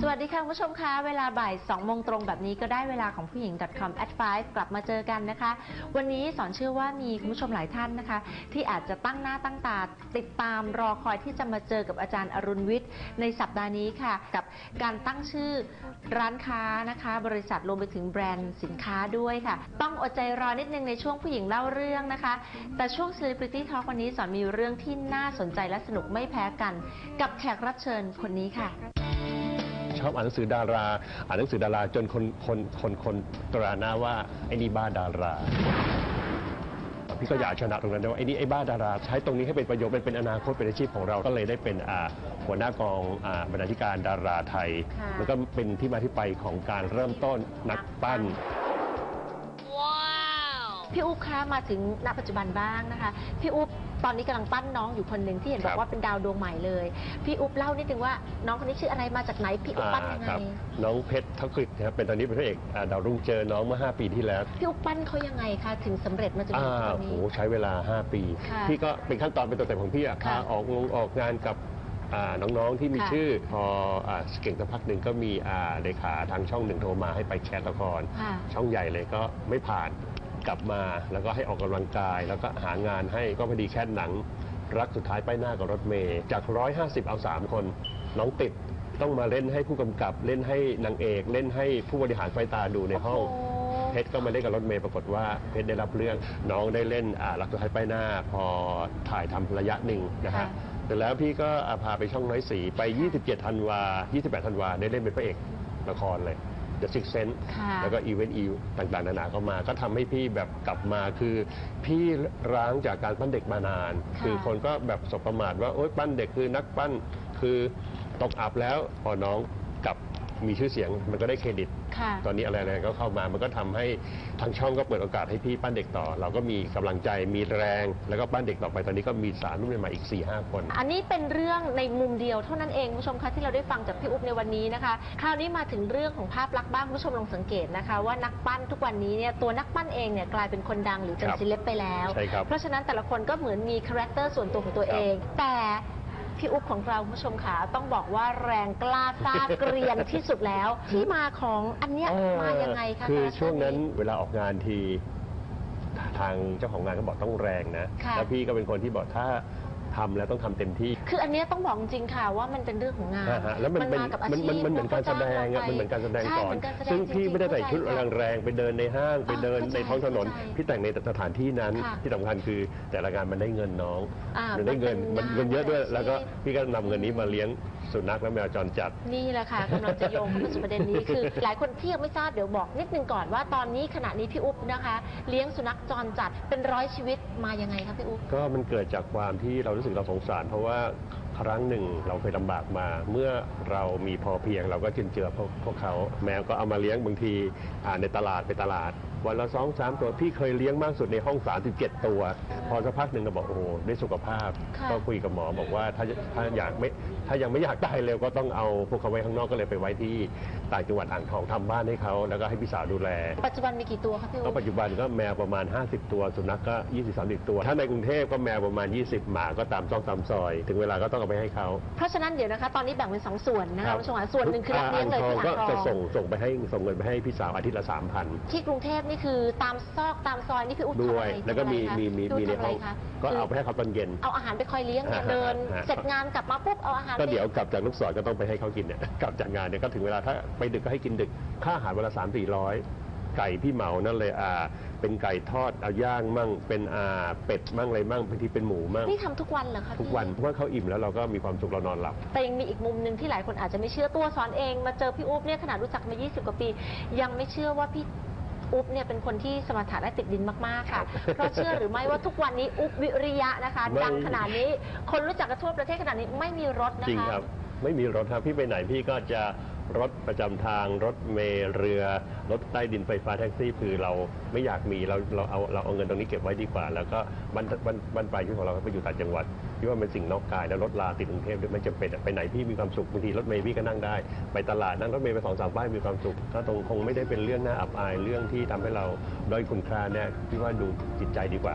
สวัสดีค่ะคุณผู้ชมคะเวลาบ่าย2โมงตรงแบบนี้ก็ได้เวลาของผู้หญิง .com at 5กลับมาเจอกันนะคะ วันนี้สอนเชื่อว่ามีคุณผู้ชมหลายท่านนะคะ ที่อาจจะตั้งหน้าตั้งตาติดตามรอคอยที่จะมาเจอกับอาจารย์อรุณวิทย์ ในสัปดาห์นี้ค่ะ กับการตั้งชื่อร้านค้านะคะ บริษัทรวมไปถึงแบรนด์สินค้าด้วยค่ะ ต้องอดใจรอนิดนึงในช่วงผู้หญิงเล่าเรื่องนะคะ แต่ช่วง Celebrity Talk วันนี้สอนมีเรื่องที่น่าสนใจและสนุกไม่แพ้กัน กับแขกรับเชิญคนนี้ค่ะ อบอ่านหนังสือดารา อ่านหนังสือดาราจนคนคนคนคนตราหน้าว่าไอ้นี่บ้าดารา พี่ก็อยากชนะตรงนั้นด้วยว่าไอ้นี่ไอ้บ้าดารา ใช้ตรงนี้ให้เป็นประโยชน์เป็นเป็นอนาคตเป็นอาชีพของเราก็เลยได้เป็นอ่าหัวหน้ากองอ่าบรรณาธิการดาราไทย ค่ะ แล้วก็เป็นที่มาที่ไปของการเริ่มต้นนักปั้น พี่อุ๊บคะมาถึงณปัจจุบันบ้างนะคะ พี่อุ๊บ ตอนนี้กำลังปั้นน้องอยู่คนหนึ่งที่เห็นบอครักบ ว่าเป็นดาวดวงใหม่เลย พี่อุ๊บเล่านิดนึงว่า น้องคนนี้ชื่ออะไรมาจากไหนพี่อุ๊บปั้นยังไงครับน้องเพชรทักกฤษนะครับเป็นตอนนี้เป็นพระเอกอ่าดาวรุ่งเจอน้องเมื่อ 5 ปีที่แล้วพี่อุ๊บปั้นเขายังไงคะถึงสำเร็จมาจนอ่าถึงตอนโหนี้ ใช้เวลา 5 ปี ค่ะพี่ก็เป็นขั้นตอนเป็นตัวแต่ของพี่อะค่ะพาออกงงออกงานกับอ่าน้องๆที่มีค่ะ ชื่อ พออ่าเก่งสักพักหนึ่งก็มีอ่าเลขาทางช่องหนึ่งโทรมาให้ไปแคสละคร ค่ะ ช่องใหญ่เลยก็ไม่ผ่าน กลับมา แล้วก็ให้ออกกำลังกาย แล้วก็หางานให้ก็พอดีแคสหนัง รักสุดท้ายป้ายหน้ากับรถเมย์จาก 150 เอา 3 คน น้องติดต้องมาเล่นให้ผู้กำกับเล่นให้นางเอก เล่นให้ผู้บริหารไฟตาดูในห้องโอ้เพชรก็มาเล่นกับรถเมย์ปรากฏว่าเพชรได้รับเรื่องน้องได้เล่นอ่ารักสุดท้ายป้ายหน้า พอถ่ายทำระยะหนึ่งนะฮะค่ะเสร็จแล้วพี่ก็อ่าพาไปช่องน้อยสีไป 27 ธันวา 28 ธันวาได้เล่นเป็นพระเอกละครเลย The Six Sense ค่ะแล้วก็อีเวนต์อีต่างๆ นานาเข้ามา ก็ทำให้พี่แบบกลับมาคือ พี่ร้างจากการปั้นเด็กมานาน ค่ะคือคนก็แบบสบประมาทว่าโอ๊ยปั้นเด็กคือนักปั้นคือตกอับแล้วพอน้องกลับมีชื่อเสียงมันก็ได้เครดิต ค่ะตอนนี้อะไรๆก็เข้ามา มันก็ทำให้ทางช่องก็เปิดโอกาสให้พี่ปั้นเด็กต่อ เราก็มีกำลังใจมีแรง แล้วก็ปั้นเด็กต่อไปตอนนี้ก็มีสารรุ่นใหม่ๆอีก4ี่ห้าคน อันนี้เป็นเรื่องในมุมเดียวเท่านั้นเองคุณผู้ชมคะที่เราได้ฟังจากพี่อุ๊บในวันนี้นะคะ คราวนี้มาถึงเรื่องของภาพลักษณ์บ้างคุณผู้ชมลองสังเกตนะคะ ว่านักปั้นทุกวันนี้เนี่ยตัวนักปั้นเองเนี่ยกลายเป็นคนดังหรือเป็นครับศิลปไปแล้ว ใช่ครับเพราะฉะนั้นแต่ละคนก็เหมือนมีคาแรคเตอร์ส่วนตัวของตัวเอง แต่ พี่อุ๊บของเราคุณผู้ชมค่ะต้องบอกว่าแรงกล้าซ่าเกรียนที่สุดแล้ว ที่มาของอันเนี้ยเออมายังไงคะคือคาแรคเตอร์ช่วงนั้นเวลาออกงานที ทางเจ้าของงานก็บอกต้องแรงนะ ค่ะแล้วพี่ก็เป็นคนที่บอกถ้า ทำแล้วต้องทำเต็มที่ คืออันเนี้ยต้องบอกจริงๆค่ะว่ามันเป็นเรื่องของงานนะฮะแล้วมันเป็นมากับอามันชีพมันมันเหมือนการแสดงอะขามันเหมือนการแสดงใช่ก่อน เหมือนการแสดงซึ่งพี่ไม่ได้ใส่ชุดจริงๆ แรงๆไปเดินในห้างไปเดินเข้าใจในท้องถนน เข้าใจพี่แต่งในสถานที่นั้นค่ะที่สำคัญคือแต่ละงานมันได้เงินน้องอ่ามันได้เงินมัมันนเป็นเงินเยอะด้วยงานแล้วก็อาชีพพี่ก็นำเงินนี้มาเลี้ยงสุนัขและแมวจรจัด นี่แหละค่ะกำลังจะโยงเข้าสู่ประเด็นนี้คือ หลายคนที่ยังไม่ทราบเดี๋ยวบอกนิดนึงก่อนว่าตอนนี้ขณะนี้พี่อุ๊บนะคะ เลี้ยงสุนัขจรจัดเป็นร้อยชีวิตมายังไงคะพี่อุ๊บ ก็มันเกิดจากความที่เรารู้สึกเราสงสาร เพราะว่าครั้งหนึ่งเราเคยลำบากมา เมื่อเรามีพอเพียงเราก็จุนเจือพวกพวกเขา แมวก็เอามาเลี้ยงบางทีอ่าในตลาดไปตลาด วันละสองสามตัวพี่เคยเลี้ยงมากสุดในห้อง 37 ตัว พอสักพักหนึ่งก็บอกโอ้โหได้สุขภาพ ค่ะ ก็คุยกับหมอบอกว่าถ้าถ้าอยากไม่ถ้ายังไม่อยากตายเร็วก็ต้องเอาพวกเขาไว้ข้างนอกก็เลยไปไว้ที่ต่างจังหวัดอ่างทองทำบ้านให้เขาแล้วก็ให้พี่สาวดูแล ปัจจุบันมีกี่ตัวคะพี่ก็อุ๊บปัจจุบันก็แมวประมาณ 50 ตัว สุนัขก็ 20-30 ตัว ถ้าในกรุงเทพก็แมวประมาณ 20 หมาก็ตามซอกตามซอย ถึงเวลาก็ต้องเอาไปให้เขาเพราะฉะนั้นเดี๋ยวนะคะตอนนี้แบ่งเป็นสองส่วนนะคะรับคุณผู้ชมค่ะส่วนหนึ่งคือรับเลี้ยงเลยที่อ่างทองอ่างทก็อจะส่งงส่งไปให้ส่งเงินไปให้พี่สาวอาทิตย์ละ3,000 ที่กรุงเทพนี่คือตามซอกตามซอยนี่พี่อุ๊บทำด้วอะย ไรแล้วก็มีทำอะไรมีมีคะมีในพี่ห้อุ๊อบงทำะไรคะก็เอาคืไปให้เขาตอนเย็น เอาอาหารไปคอยเลี้ยงเนี่ยเดินอ่าเสร็จงานกลับมาปุ๊บเอาอาหารก็ไปเดี๋ยวกลับจากลูกศรก็ต้องไปให้เขากินเนี่ยกลับจากงานเนี่ยก็ถึงเวลาถ้าไปดึกก็ให้กินดึก ค่าอาหารเวนลาสามสี่ร้อยไก่พี่เหมานั่นเลยอ่า เป็นไก่ทอดเอาย่างมั่ง เป็นอ่าเป็ดมั่งอะไรมั่งบางทีเป็นหมูมั่งนี่ทำทุกวันเหรอคะทุกพี่วันเพราะว่าเขาอิ่มแล้วเราก็มีความสุขเรานอนหลับ แต่ยังมีอีกมุมหนึ่งที่หลายคนอาจจะไม่เชื่อตัวสอนเอง มาเจอพี่อุ๊บเนี่ยขนาดรู้จักมา 20 กว่าปี ยังไม่เชื่อว่าพี่ อุ๊บเนี่ยเป็นคนที่สมรรถะและติดดินมาก ๆ ค่ะ เพราะเชื่อหรือไม่ว่าทุกวันนี้อุ๊บวิริยะนะคะ ไม่ ดังขนาดนี้ คนรู้จักกันทั่วประเทศขนาดนี้ไม่มีรถนะคะจริงครับ ไม่มีรถครับพี่ไปไหนพี่ก็จะ รถประจำทางรถเมล์เรือรถใต้ดินไฟฟ้าแท็กซี่คือเราไม่อยากมีเราเราเอาเราเอาเงินตรงนี้เก็บไว้ดีกว่า แล้วก็บันบันบันปลายชีวิตของเราไปอยู่ต่างจังหวัดพี่ว่ามันสิ่งนอกกายแล้วรถลาติดกรุงเทพด้วยไม่จำเป็นอะไปไหนพี่มีความสุขบางทีรถเมล์พี่ก็นั่งได้ ไปตลาดนั่งรถเมล์ไปสองสามป้ายมีความสุขก็ตรงคงไม่ได้เป็นเรื่องน่าอับอายเรื่องที่ทำให้เราด้อยคุณค่าเนี่ยพี่ว่าดูจิตใจดีกว่า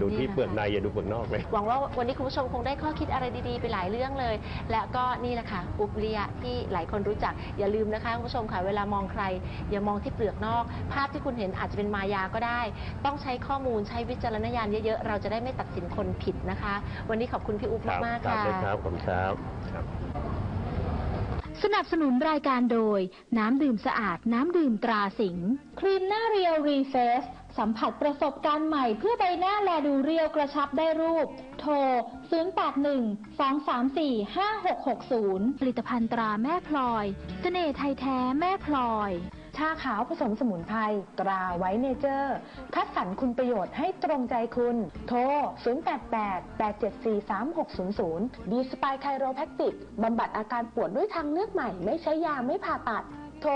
ดูที่นี่นะคะเปลือกในอย่าดูเปลือกนอกเลย หวังว่าวันนี้คุณผู้ชมคงได้ข้อคิดอะไรดีๆ ไปหลายเรื่องเลย และก็นี่แหละค่ะอุบเรียที่หลายคนรู้จัก อย่าลืมนะคะคุณผู้ชมค่ะเวลามองใคร อย่ามองที่เปลือกนอก ภาพที่คุณเห็นอาจจะเป็นมายาก็ได้ ต้องใช้ข้อมูลใช้วิจารณญาณเยอะๆ เราจะได้ไม่ตัดสินคนผิดนะคะ วันนี้ขอบคุณพี่อุ๊บครับมากๆครับค่ะเลยครับผมครับครับ สนับสนุนรายการโดย น้ำดื่มสะอาดน้ำดื่มตราสิงห์ครีมหน้าเรียวรีเฟสสัมผัสประสบการณ์ใหม่เพื่อใบหน้าแลดูเรียวกระชับได้รูป โทร 081-234-5660 ผลิตภัณฑ์ตราแม่พลอยเสน่ห์ไทยแท้แม่พลอย ชาขาวผสมสมุนไพรตราไวเนเจอร์ คัดสรรคุณประโยชน์ให้ตรงใจคุณ โทร 088-874-3600 ดีสปายไคโรแพคติกบำบัดอาการปวดด้วยทางเลือกใหม่ ไม่ใช้ยาไม่ผ่าตัด โทร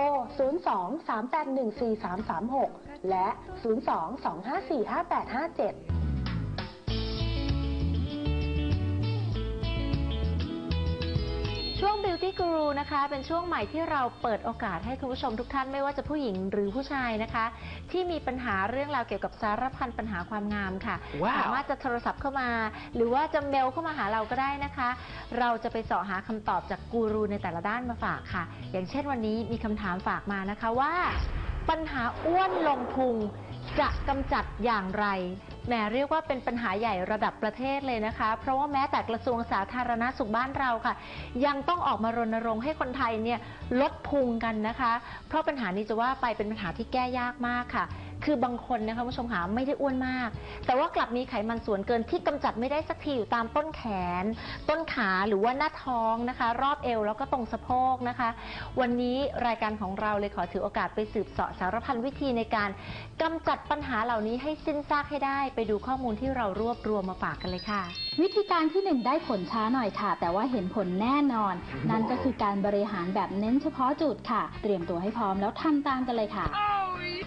02-381-4336 และ 02-254-5857 Beauty Guru นะคะ เป็นช่วงใหม่ที่เราเปิดโอกาสให้คุณผู้ชมทุกท่านไม่ว่าจะผู้หญิงหรือผู้ชายนะคะ ที่มีปัญหาเรื่องราวเกี่ยวกับสารพันปัญหาความงามค่ะว้าวสามารถจะโทรศัพท์เข้ามา หรือว่าจะเมลเข้ามาหาเราก็ได้นะคะ เราจะไปเสาะหาคำตอบจากกูรูในแต่ละด้านมาฝากค่ะ อย่างเช่นวันนี้มีคำถามฝากมานะคะว่า ปัญหาอ้วนลงพุงจะกำจัดอย่างไร แหมเรียกว่าเป็นปัญหาใหญ่ระดับประเทศเลยนะคะ เพราะว่าแม้แต่กระทรวงสาธารณสุขบ้านเราค่ะ ยังต้องออกมารณรงค์ให้คนไทยเนี่ยลดพุงกันนะคะ เพราะปัญหานี้จะว่าไปเป็นปัญหาที่แก้ยากมากค่ะ คือบางคนนะคะคุณผู้ชมคะไม่ได้อ้วนมาก แต่ว่ากลับมีไขมันส่วนเกินที่กำจัดไม่ได้สักทีอยู่ตามต้นแขน ต้นขาหรือว่าหน้าท้องนะคะ รอบเอวแล้วก็ตรงสะโพกนะคะ วันนี้รายการของเราเลยขอถือโอกาสไปสืบเสาะสารพันวิธีในการกำจัดปัญหาเหล่านี้ให้สิ้นซากให้ได้ ไปดูข้อมูลที่เรารวบรวมมาฝากกันเลยค่ะ วิธีการที่หนึ่งได้ผลช้าหน่อยค่ะ แต่ว่าเห็นผลแน่นอน นั่นก็คือการบริหารแบบเน้นเฉพาะจุดค่ะ เตรียมตัวให้พร้อมแล้วทำตามกันเลยค่ะ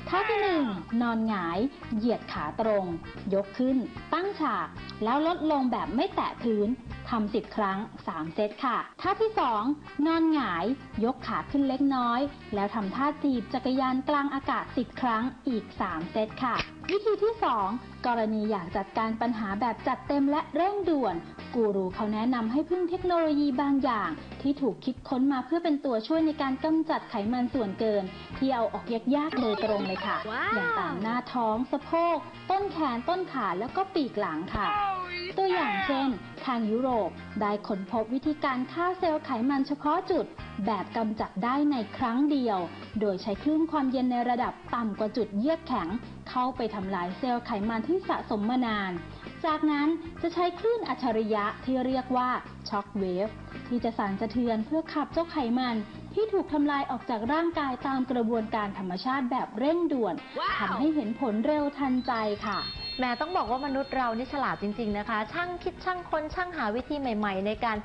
ท่าที่หนึ่งนอนหงาย เหยียดขาตรง ยกขึ้น ตั้งฉาก แล้วลดลงแบบไม่แตะพื้นทำสิบครั้ง 3 เซตค่ะ ท่าที่ 2 นอนหงาย ยกขาขึ้นเล็กน้อย แล้วทำท่าจีบจักรยานกลางอากาศ 10 ครั้งอีก 3 เซตค่ะวิธีที่ 2 กรณีอยากจัดการปัญหาแบบจัดเต็มและเร่งด่วน กูรูเขาแนะนำให้พึ่งเทคโนโลยีบางอย่าง ที่ถูกคิดค้นมาเพื่อเป็นตัวช่วยในการกำจัดไขมันส่วนเกิน ที่เอาออกยากๆโดยตรงเลยค่ะอย่างตามหน้าท้อง สะโพก ต้นแขนต้นขาแล้วก็ปีกหลังค่ะ ตัวอย่างเช่น ทางยุโรปได้ค้นพบวิธีการฆ่าเซลล์ไขมันเฉพาะจุด แบบกำจัดได้ในครั้งเดียว โดยใช้คลื่นความเย็นในระดับต่ำกว่าจุดเยือกแข็ง เข้าไปทำลายเซลล์ไขมันที่สะสมมานาน จากนั้นจะใช้คลื่นอัจฉริยะที่เรียกว่าช็อคเวฟที่จะสั่นสะเทือนเพื่อขับเจ้าไขมันที่ถูกทำลายออกจากร่างกายตามกระบวนการธรรมชาติแบบเร่งด่วนทำให้เห็นผลเร็วทันใจค่ะ แหม้ต้องบอกว่ามนุษย์เรานี่ฉลาดจริง ๆนะคะ ช่างคิดช่างค้นช่างหาวิธีใหม่ ๆ ในการ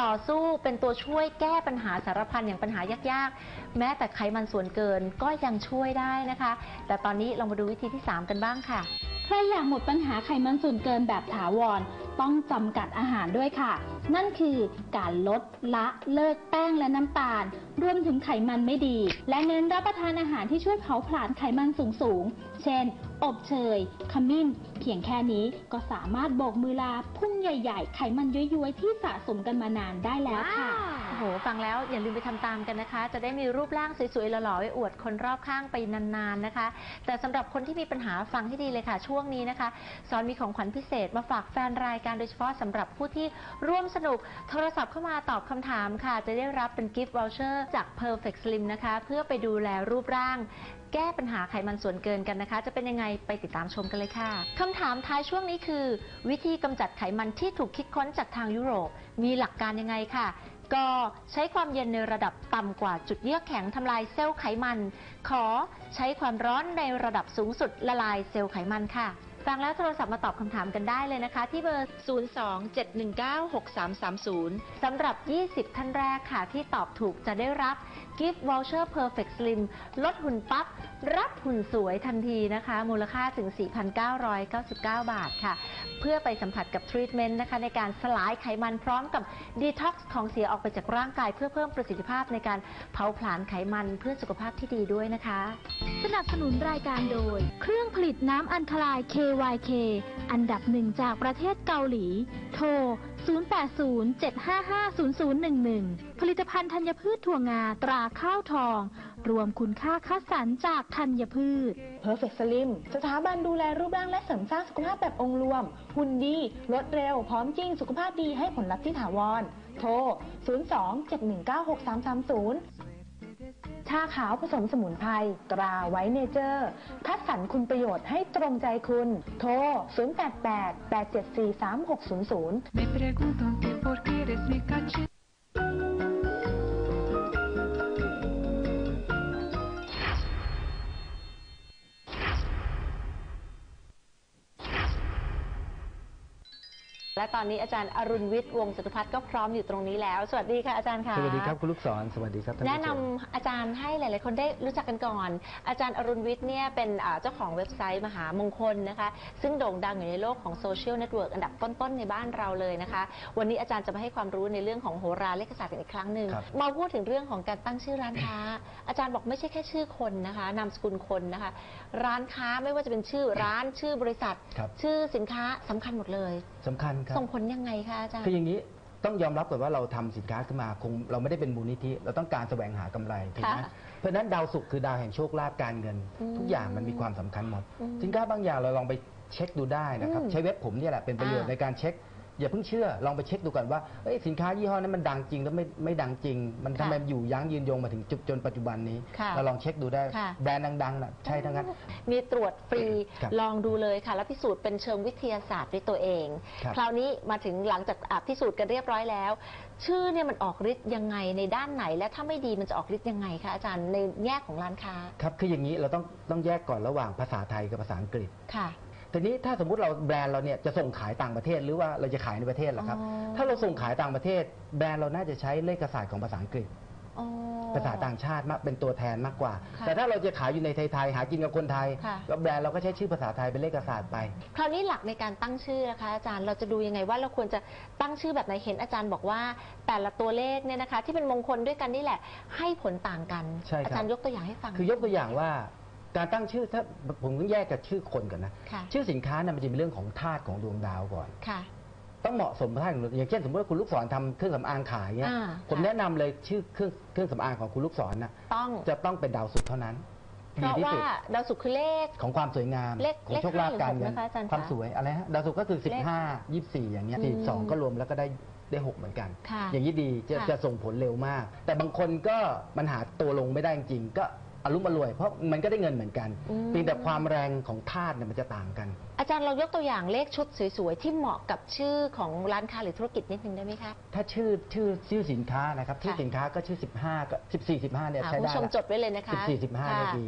ต่อสู้เป็นตัวช่วยแก้ปัญหาสารพันอย่างปัญหายากๆ แม้แต่ไขมันส่วนเกินก็ยังช่วยได้นะคะ แต่ตอนนี้เรามาดูวิธีที่ 3 กันบ้างค่ะ ใครอยากหมดปัญหาไขมันส่วนเกินแบบถาวร ต้องจำกัดอาหารด้วยค่ะ นั่นคือการลดละเลิกแป้งและน้ำตาล รวมถึงไขมันไม่ดี และเน้นรับประทานอาหารที่ช่วยเผาผลาญไขมันสูงๆเช่น อบเชย ขมิ้น เพียงแค่นี้ก็สามารถโบกมือลาพุ่งใหญ่ ๆ ไขมันย้วยๆ ที่สะสมกันมานานได้แล้วค่ะ โอ้โหฟังแล้วอย่าลืมไปทำตามกันนะคะ จะได้มีรูปร่างสวยๆหล่อๆไว้อวดคนรอบข้างไปนานๆนะคะ แต่สำหรับคนที่มีปัญหาฟังให้ดีเลยค่ะ ช่วงนี้นะคะสอนมีของขวัญพิเศษมาฝากแฟนรายการโดยเฉพาะสำหรับผู้ที่ร่วมสนุกโทรศัพท์เข้ามาตอบคำถามค่ะ จะได้รับเป็นกิฟต์วอลเชอร์จาก Perfect Slim นะคะ เพื่อไปดูแลรูปร่าง แก้ปัญหาไขมันส่วนเกินกันนะคะ จะเป็นยังไงไปติดตามชมกันเลยค่ะคำถามท้ายช่วงนี้คือ วิธีกำจัดไขมันที่ถูกคิดค้นจากทางยุโรป มีหลักการยังไงค่ะ ก็ใช้ความเย็นในระดับต่ำกว่าจุดเยือกแข็งทำลายเซลล์ไขมัน ขอใช้ความร้อนในระดับสูงสุดละลายเซลล์ไขมันค่ะ ฟังแล้วโทรศัพท์มาตอบคำถามกันได้เลยนะคะ ที่เบอร์ 027196330 สำหรับ 20 ท่านแรกค่ะ ที่ตอบถูกจะได้รับ Gift Voucher Perfect Slim ลดหุ่นปั๊บ รับหุ่นสวยทันทีนะคะ มูลค่าถึง 4,999 บาทค่ะ พื่อไปสัมผัสกับทรีทเมนต์นะคะในการสลายไขมันพร้อมกับดีท็อกซ์ของเสียออกไปจากร่างกาย เพื่อเพิ่มประสิทธิภาพในการเผาผลาญไขมันเพื่อสุขภาพที่ดีด้วยนะคะ สนับสนุนรายการโดย เครื่องผลิตน้ำอัญคลาย KYK อันดับหนึ่งจากประเทศเกาหลี โทร 0807550011 ผลิตภัณฑ์ธัญพืชถั่วงาตราข้าวทอง รวมคุณค่าคัดสรรจากธัญพืช Perfect Slim สถาบันดูแลรูปร่างและเสริมสร้างสุขภาพแบบองค์รวม หุ่นดีลดเร็ว พร้อมจริง สุขภาพดีให้ผลลัพธ์ที่ถาวร โทร 02-719-6330ชาขาวผสมสมุนไพรตราไวเนเจอร์ คัดสรรคุณประโยชน์ให้ตรงใจคุณ โทร 088 874 3600 และตอนนี้อาจารย์อรุณวิทย์วงศ์จตุพัฒน์ก็พร้อมอยู่ตรงนี้แล้ว สวัสดีค่ะอาจารย์ค่ะสวัสดีครับคุณลูกศรสวัสดีครับท่านผู้ชมแนะนำอาจารย์ให้หลาย ๆ คนได้รู้จักกันก่อน อาจารย์อรุณวิทย์เนี่ยเป็นอ่าเจ้าของเว็บไซต์มหามงคลนะคะ ซึ่งโด่งดังอยู่ในโลกของโซเชียลเน็ตเวิร์กอันดับต้น ๆ ในบ้านเราเลยนะคะ วันนี้อาจารย์จะมาให้ความรู้ในเรื่องของโหราเลขศาสตร์กันอีกครั้งหนึ่งครับ มาพูดถึงเรื่องของการตั้งชื่อร้านค้า อาจารย์บอกไม่ใช่แค่ชื่อคนนะคะนามสกุลคนนะคะ ร้านค้าไม่ว่าจะเป็นชื่อร้านชื่อบริษัท ครับชื่อสินค้าสำคัญหมดเลย สำคัญครับส่งผลยังไงคะอาจารย์ คืออย่างนี้ต้องยอมรับก่อนว่าเราทำสินค้าขึ้นมาคงเราไม่ได้เป็นมูลนิธิ เราต้องการแสวงหากำไรถูกไหมค่ะเพราะฉะนั้นดาวศุกร์คือดาวแห่งโชคลาภการเงินอืมทุกอย่างมันมีความสำคัญหมดอืมสินค้าบางอย่างเราลองไปเช็คดูได้นะครับอืมใช้เว็บผมเนี่ยแหละเป็นประโยชน์อ่าในการเช็ค อย่าเพิ่งเชื่อลองไปเช็คดูก่อนว่าเอ้ยสินค้ายี่ห้อนั้นมันดังจริงแล้วไม่ไม่ดังจริง มันทำไมอยู่ยั้งยืนยงมาถึงจุดจนปัจจุบันนี้ค่ะเราลองเช็คดูได้ค่ะ แบรนด์ดังๆน่ะใช่ทั้งนั้น มีตรวจฟรีครับลองดูเลยค่ะ แล้วพิสูจน์เป็นเชิงวิทยาศาสตร์ด้วยตัวเอง ครับ คราวนี้มาถึงหลังจากอะพิสูจน์กันเรียบร้อยแล้ว ชื่อเนี่ยมันออกฤทธิ์ยังไงในด้านไหน และถ้าไม่ดีมันจะออกฤทธิ์ยังไงคะอาจารย์ในแง่ของร้านค้าครับคืออย่างนี้เราต้องต้องแยกก่อนระหว่างภาษาไทยกับภาษาอังกฤษ ค่ะ ทีนี้ถ้าสมมุติเราแบรนด์เราเนี่ยจะส่งขายต่างประเทศหรือว่าเราจะขายในประเทศเหรอครับ อ๋อ ถ้าเราส่งขายต่างประเทศ แบรนด์เราน่าจะใช้เลขศาสตร์ของภาษาอังกฤษ อ๋อ ภาษาต่างชาติมากเป็นตัวแทนมากกว่า ค่ะแต่ถ้าเราจะขายอยู่ในไทยๆหากินกับคนไทยค่ะ ก็แบรนด์เราก็ใช้ชื่อภาษาไทยเป็นเลขศาสตร์ไป คราวนี้หลักในการตั้งชื่อนะคะอาจารย์เราจะดูยังไงว่าเราควรจะตั้งชื่อแบบไหนเห็นอาจารย์บอกว่า แต่ละตัวเลขเนี่ยนะคะ ที่เป็นมงคลด้วยกันนี่แหละ ให้ผลต่างกัน ใช่ครับ อาจารย์ยกตัวอย่างให้ฟัง คือยกตัวอย่างว่า การตั้งชื่อถ้าผมต้องแยกกับชื่อคนก่อนนะ ค่ะ ชื่อสินค้าเนี่ยมันจะเป็นเรื่องของธาตุของดวงดาวก่อน ค่ะ ต้องเหมาะสมกับธาตุของดวงอย่างเช่นสมมติว่าคุณลูกศรทำเครื่องสำอางขายเนี่ยอ่าผมค่ะ แนะนำเลยชื่อเครื่องเครื่องสำอางของคุณลูกศรนะต้อง จะต้องเป็นดาวศุกร์เท่านั้นเพดีราะที่ว่าสุดดาวศุกร์คือเลข ของความสวยงามเลขของโชคลาภการเงินเลขห้าหรือหกนะคะอาจารย์คะความสวยอะไรฮะดาวศุกร์ก็คือเลข15 24 อย่างเงี้ยอืม42 ก็รวมแล้วก็ได้ได้ 6 เหมือนกัน ค่ะอย่างนี้ดีจะค่ะ จะส่งผลเร็วมาก แต่บางคนก็มันหาตัวลงไม่ได้จริงๆก็ อารมณ์อรวย เพราะมันก็ได้เงินเหมือนกันอืม เพียงแต่ความแรงของธาตุเนี่ยมันจะต่างกัน อาจารย์เรายกตัวอย่างเลขชุดสวยๆ ที่เหมาะกับชื่อของร้านค้าหรือธุรกิจนิดนึงได้ไหมคะ ถ้าชื่อชื่อชื่อสินค้านะครับชื่อค่ะ สินค้าก็ชื่อ 15ก็14 15เนี่ยอ่าใช้คุณได้ผู้ชมละจดไว้เลยนะคะ 14 15นาค่ะที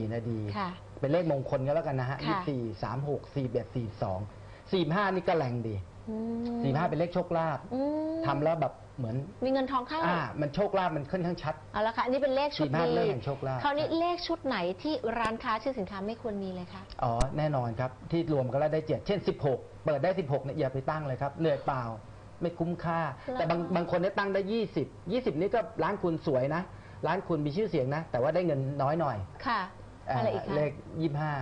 24 นาที ค่ะ เป็นเลขมงคลก็แล้วกันนะฮะค่ะ 24 36 41 42 45 นี่ก็แรงดี อืม 45 เป็นเลขโชคลาภอืม ทำแล้วแบบ เหมือนมีเงินทองเข้าอ่ามันโชคลาภมันค่อนข้างชัด เอาละค่ะอันนี้เป็นเลขชุดสี่ห้าดีเลขแห่งโชคลาภ คราวนี้เลขชุดไหนที่ร้านค้าชื่อสินค้าไม่ควรมีเลยคะ อ๋อแน่นอนครับ ที่รวมกันแล้วได้เจ็ดเช่น 16 เปิดได้ 16เนี่ยอย่าไปตั้งเลยครับเหนื่อยเปล่าไม่คุ้มค่าแต่บางบางคนเนี่ยตั้งได้ 20 20 นี่ก็ร้านคุณสวยนะ ร้านคุณมีชื่อเสียงนะ แต่ว่าได้เงินน้อยหน่อยค่ะเอ่ออะไรอีกคะเลข 25 ยี่ห้า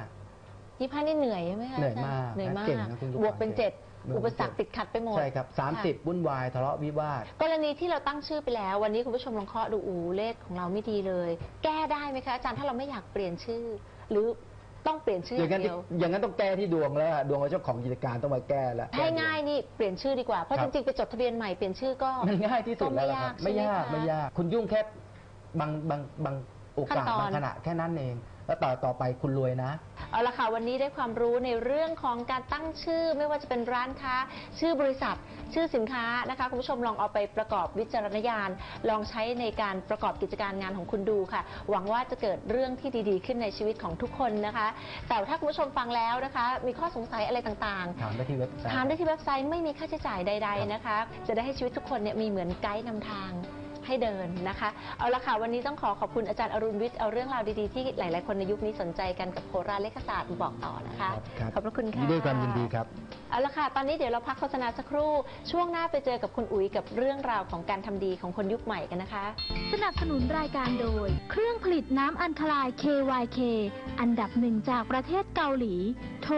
นี่เหนื่อยใช่ไหมคะเหนื่อยมากเหนื่อยมากเก่งนะคุณลูกบวกเป็นเก่งเจ็ดบวกเป็น อุปสรรคเจ็ดติดขัดไปหมด ใช่ครับค่ะ30วุ่นวายทะเลาะวิวาท กรณีที่เราตั้งชื่อไปแล้ว วันนี้คุณผู้ชมลองเคาะดูอูเลขของเราไม่ดีเลย แก้ได้ไหมคะอาจารย์ถ้าเราไม่อยากเปลี่ยนชื่อ หรือต้องเปลี่ยนชื่อออย่างนั้นเดียว อย่างนั้นต้องแก้ที่ดวงแล้วอะดวงของเจ้าของกิจการต้องมาแก้แล้ว ให้ง่ายนี่เปลี่ยนชื่อดีกว่า เพราะครัจบ ริงๆไปจดทะเบียนใหม่เปลี่ยนชื่อก็ มันง่ายที่สุดแล้วล่ะครับก็ไม่ไม่ยายากกใช่ไหมคะไม่ยาก คุณยุ่งแค่บางบางบางโอกาสขั้นตอน บางขณะแค่นั้นเอง แล้วต่อต่อไปคุณรวยนะ เอาละค่ะวันนี้ได้ความรู้ในเรื่องของการตั้งชื่อ ไม่ว่าจะเป็นร้านค้า ชื่อบริษัท ชื่อสินค้านะคะคุณผู้ชมลองเอาไปประกอบวิจารณญาณ ลองใช้ในการประกอบกิจการงานของคุณดูค่ะ หวังว่าจะเกิดเรื่องที่ดีๆ ขึ้นในชีวิตของทุกคนนะคะ แต่ถ้าคุณผู้ชมฟังแล้วนะคะ มีข้อสงสัยอะไรต่างๆ ถามได้ที่เว็บไซต์ถามได้ที่เว็บไซต์ไม่มีค่าใช้จ่ายใด ๆนะคะ จะได้ให้ชีวิตทุกคนเนี่ยมีเหมือนไกด์นำทาง ให้เดินนะคะ เอาละค่ะ วันนี้ต้องขอขอบคุณอาจารย์อรุณวิทย์เอาเรื่องราวดีๆ ที่หลาย ๆ คนในยุคนี้สนใจกันกับโคราชเลขศาสตร์มาบอกต่อนะคะ ครับ ขอบพระคุณค่ะด้วยความยินดีครับ เอาละค่ะ ตอนนี้เดี๋ยวเราพักโฆษณาสักครู่ ช่วงหน้าไปเจอกับคุณอุ๋ยกับเรื่องราวของการทำดีของคนยุคใหม่กันนะคะ สนับสนุนรายการโดย เครื่องผลิตน้ำอัญคลาย KYK อันดับหนึ่งจากประเทศเกาหลี โทร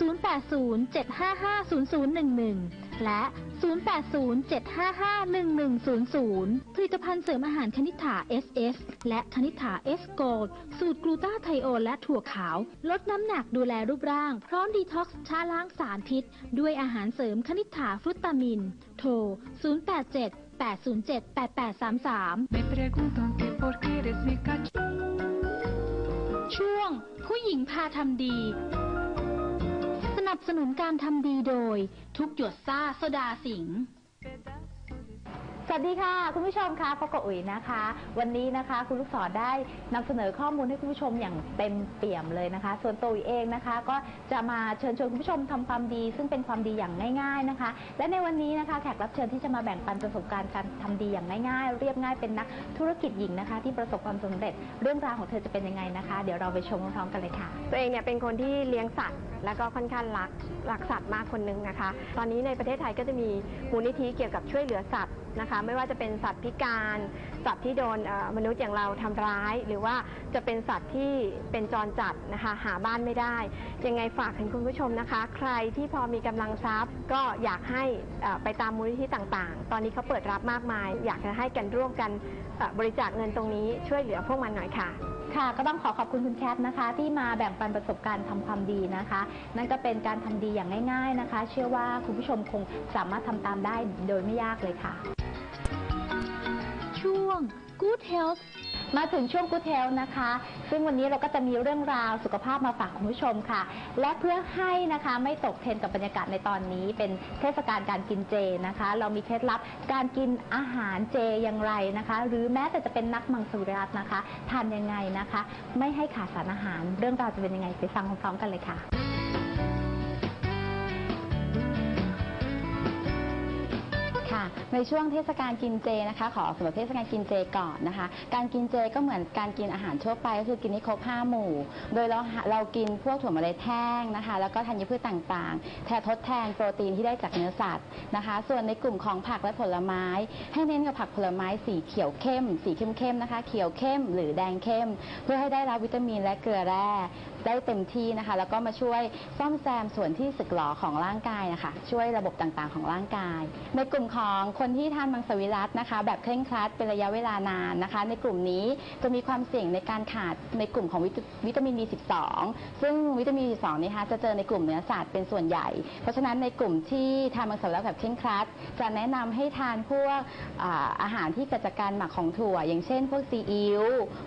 0807550011 และ 0807551100 ผลิตภัณฑ์เสริมอาหารคณิษฐา SS และคณิษฐา S Gold สูตรกลูตาไทโอนและถั่วขาว ลดน้ำหนักดูแลรูปร่าง พร้อมดีท็อกซ์ชาล้างสารพิษ ด้วยอาหารเสริมคณิษฐาฟรุตตามิน โทร 087 807 8833 ช่วงผู้หญิงพาทำดี นับสนุนการทำดีโดย ทุกหยดซ่าโซดาสิง สวัสดีค่ะ คุณผู้ชมคะพบกับอุ๋ยนะคะ วันนี้นะคะ คุณลูกศรได้นำเสนอข้อมูลให้คุณผู้ชมอย่างเต็มเปี่ยมเลยนะคะ ส่วนตัวอุ๋ยเองนะคะ ก็จะมาเชิญชวนคุณผู้ชมทำความดี ซึ่งเป็นความดีอย่างง่ายๆนะคะ และในวันนี้นะคะ แขกรับเชิญที่จะมาแบ่งปันประสบการณ์การทำดีอย่างง่ายๆ เรียบง่ายเป็นนักธุรกิจหญิงนะคะ ที่ประสบความสำเร็จเรื่องราวของเธอจะเป็นยังไงนะคะ เดี๋ยวเราไปชมพร้อมๆกันเลยค่ะ ตัวเองเนี่ยเป็นคนที่เลี้ยงสัตว์แล้วก็ค่อนข้างรักรักสัตว์มากคนหนึงนะคะ ตอนนี้ในประเทศไทยก็จะมีมูลนิธิเกี่ยวกับช่วยเหลือสัตว์ นะคะ ไม่ว่าจะเป็นสัตว์พิการ สัตว์ที่โดนมนุษย์อย่างเราทำร้าย หรือว่าจะเป็นสัตว์ที่เป็นจรจัดนะคะหาบ้านไม่ได้ ยังไงฝากถึงคุณผู้ชมนะคะ ใครที่พอมีกำลังทรัพย์ ก็อยากให้ไปตามมูลนิธิต่างๆ ตอนนี้เขาเปิดรับมากมาย อยากจะให้กันร่วมกันบริจาคเงินตรงนี้ช่วยเหลือพวกมันหน่อยค่ะค่ะก็ต้องขอขอบคุณคุณแคทนะคะ ที่มาแบ่งปันประสบการณ์ทำความดีนะคะ นั่นก็เป็นการทำดีอย่างง่าย ๆนะคะ เชื่อว่าคุณผู้ชมคงสามารถทำตามได้โดยไม่ยากเลยค่ะ Good Health มาถึงช่วงกูเทลนะคะ ซึ่งวันนี้เราก็จะมีเรื่องราวสุขภาพมาฝากคุณผู้ชมค่ะ และเพื่อให้นะคะไม่ตกเทรนกับบรรยากาศในตอนนี้ เป็นเทศกาลการกินเจนะคะ เรามีเคล็ดลับการกินอาหารเจอย่างไรนะคะ หรือแม้แต่จะเป็นนักมังสวิรัตนะคะทานยังไงนะคะ ไม่ให้ขาดสารอาหาร เรื่องราวจะเป็นยังไงไปฟังพร้อมๆกันเลยค่ะ ในช่วงเทศกาลกินเจนะคะ ขอสำหรับเทศกาลกินเจก่อนนะคะ การกินเจก็เหมือนการกินอาหารทั่วไปก็คือกินให้ครบ5หมู่ โดยเราหาเรากินพวกถั่วเมล็ดแห้งนะคะ แล้วก็ธัญพืชต่างๆแทนทดแทนโปรตีนที่ได้จากเนื้อสัตว์นะคะ ส่วนในกลุ่มของผักและผลไม้ ให้เน้นกับผักผลไม้สีเขียวเข้ม สีเข้มๆนะคะ เขียวเข้มหรือแดงเข้ม เพื่อให้ได้รับวิตามินและเกลือแร่ได้เต็มที่นะคะ แล้วก็มาช่วยซ่อมแซมส่วนที่สึกหรอของร่างกายนะคะ ช่วยระบบต่างๆของร่างกาย ในกลุ่มของคนที่ทานมังสวิรัตนะคะ แบบเคร่งครัดเป็นระยะเวลานานนะคะ ในกลุ่มนี้จะมีความเสี่ยงในการขาดในกลุ่มของวิตวิตามิน B12 ซึ่งวิตามิน B12 นี่คะจะเจอในกลุ่มเนื้อสัตว์เป็นส่วนใหญ่ เพราะฉะนั้นในกลุ่มที่ทานมังสวิรัตแบบเคร่งครัด จะแนะนำให้ทานพวกอาหารที่เกิดจากการหมักของถั่ว อย่างเช่น พวกซีอิ๊ว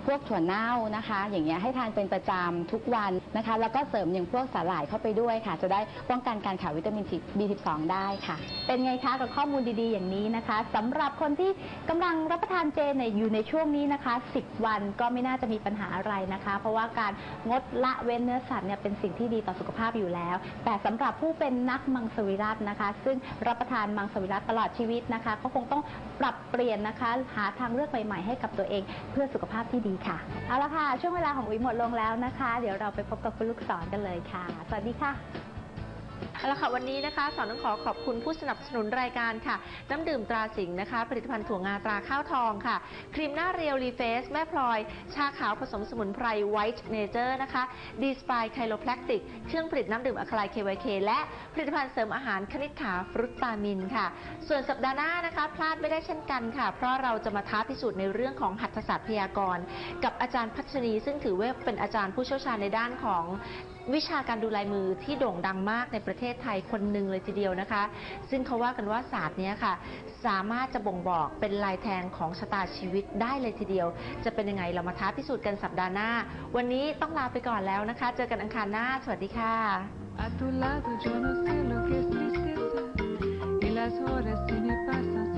พวกถั่วเน่านะคะ อย่างเงี้ยให้ทานเป็นประจำทุกวันนะคะ แล้วก็เสริมอย่างพวกสาหร่ายเข้าไปด้วยค่ะ จะได้ป้องกันการขาดวิตามิน B12 ได้ค่ะ เป็นไงคะกับข้อมูลดีๆอย่างนี้นะคะสำหรับคนที่กำลังรับประทานเจในอยู่ในช่วงนี้นะคะ 10 วันก็ไม่น่าจะมีปัญหาอะไรนะคะ เพราะว่าการงดละเว้นเนื้อสัตว์เนี่ยเป็นสิ่งที่ดีต่อสุขภาพอยู่แล้ว แต่สำหรับผู้เป็นนักมังสวิรัตนะคะ ซึ่งรับประทานมังสวิรัตตลอดชีวิตนะคะก็คงต้องปรับเปลี่ยนนะคะ หาทางเลือกใหม่ๆให้กับตัวเอง เพื่อสุขภาพที่ดีค่ะเอาละค่ะ ช่วงเวลาของวิหมดลงแล้วนะคะ เดี๋ยวเราไปพบกับคุณลูกศรกันเลยค่ะ สวัสดีค่ะ เอาละค่ะวันนี้นะคะสอนต้องขอขอบคุณผู้สนับสนุนรายการค่ะ น้ำดื่มตราสิงห์นะคะ ผลิตภัณฑ์ถั่วงาตราข้าวทองค่ะ ครีมหน้าเรียวรีเฟสแม่พลอย ชาขาวผสมสมุนไพรไวท์เนเจอร์นะคะดีสปายไคโลพลคติก เครื่องผลิตน้ำดื่มอะคลายเคเคและผลิตภัณฑ์เสริมอาหารคณิตขาฟรุตตามินค่ะ ส่วนสัปดาห์หน้านะคะ พลาดไม่ได้เช่นกันค่ะ เพราะเราจะมาท้าพิสูจน์ในเรื่องของหัตถศาสตร์พยากรณ์ กับอาจารย์พัชนีซึ่งถือว่าเป็นอาจารย์ผู้เชี่ยวชาญในด้านของ วิชาการดูลายมือที่โด่งดังมากในประเทศไทยคนหนึ่งเลยทีเดียวนะคะ ซึ่งเขาว่ากันว่าศาสตร์นี้ค่ะ สามารถจะบ่งบอกเป็นลายแทงของชะตาชีวิตได้เลยทีเดียว จะเป็นยังไงเรามาท้าพิสูจน์กันสัปดาห์หน้า วันนี้ต้องลาไปก่อนแล้วนะคะ เจอกันอังคารหน้า สวัสดีค่ะ A tu lado yo no sé lo que es tristeza y las horas se me pasan